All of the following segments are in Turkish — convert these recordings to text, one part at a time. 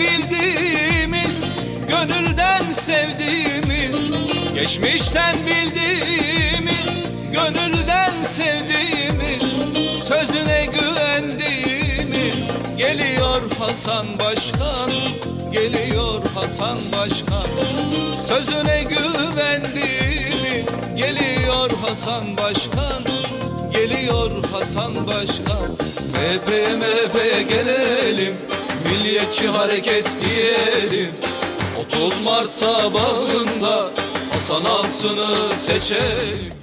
Bildiğimiz, gönülden sevdiğimiz Geçmişten bildiğimiz, gönülden sevdiğimiz Sözüne güvendiğimiz. Geliyor Hasan Başkan, geliyor Hasan Başkan. Sözüne güvendiğimiz Geliyor Hasan Başkan, geliyor Hasan Başkan. MHP MHP gelelim Milliyetçi hareket diyelim. 30 Mart sabahında Hasan Altıns'ı seçelim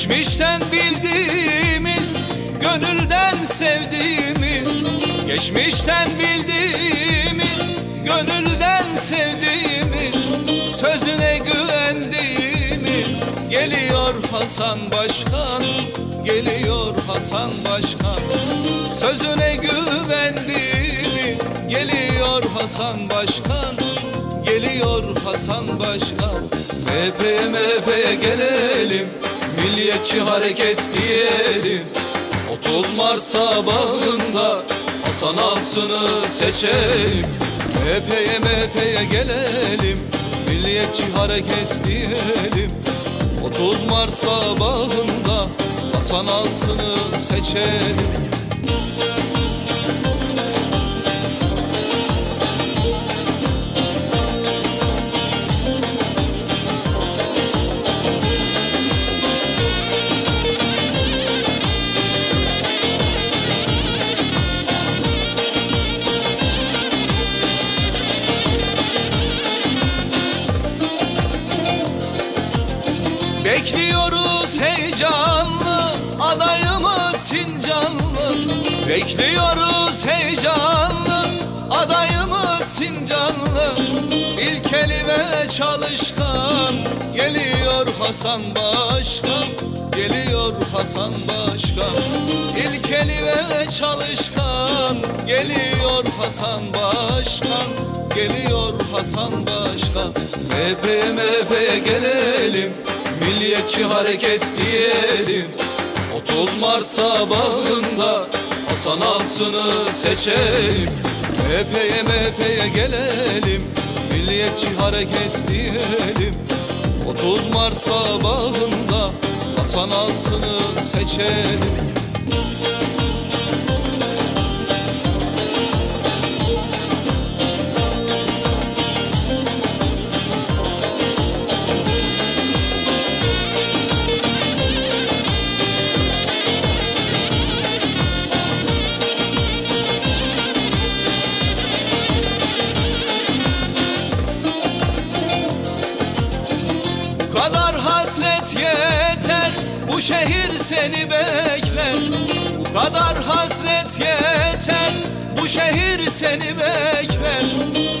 Geçmişten bildiğimiz, gönülden sevdiğimiz. Geçmişten bildiğimiz Gönülden sevdiğimiz. Sözüne güvendiğimiz. Geliyor Hasan Başkan Geliyor Hasan Başkan. Sözüne güvendiğimiz Geliyor Hasan Başkan. Geliyor Hasan Başkan. MHP'ye MHP'ye gelelim Milliyetçi hareket diyelim. 30 Mart sabahında Hasan Altın'ı seçelim. MHP'ye MHP'ye gelelim. Milliyetçi hareket diyelim. 30 Mart sabahında Hasan Altın'ı seçelim Bekliyoruz heyecanlı adayımız Sincanlı. Bekliyoruz heyecanlı adayımız Sincanlı. İlkeli ve çalışkan geliyor Hasan Başkan. Geliyor Hasan Başkan. İlkeli ve çalışkan geliyor Hasan Başkan. Geliyor Hasan Başkan. MHP'ye MHP'ye gelelim Milliyetçi hareket diyelim. 30 Mart sabahında Hasan Altın'ı seçelim. MHP'ye MHP'ye gelelim. Milliyetçi hareket diyelim. 30 Mart sabahında Hasan Altın'ı seçelim Bu şehir seni bekler. Bu kadar hasret yeter Bu şehir seni bekler.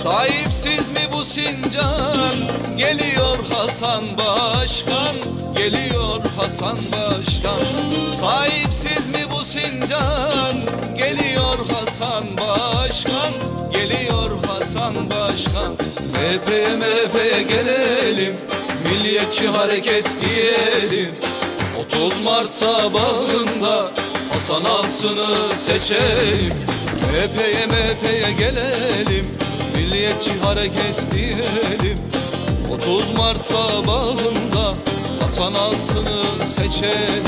Sahipsiz mi bu Sincan? Geliyor Hasan Başkan Geliyor Hasan Başkan. Sahipsiz mi bu Sincan? Geliyor Hasan Başkan Geliyor Hasan Başkan. MHP'ye MHP'ye gelelim Milliyetçi hareket diyelim 30 Mart sabahında Hasan Altın'ı seçelim MHP'ye MHP'ye gelelim Milliyetçi hareket diyelim. 30 Mart sabahında Hasan Altın'ı seçelim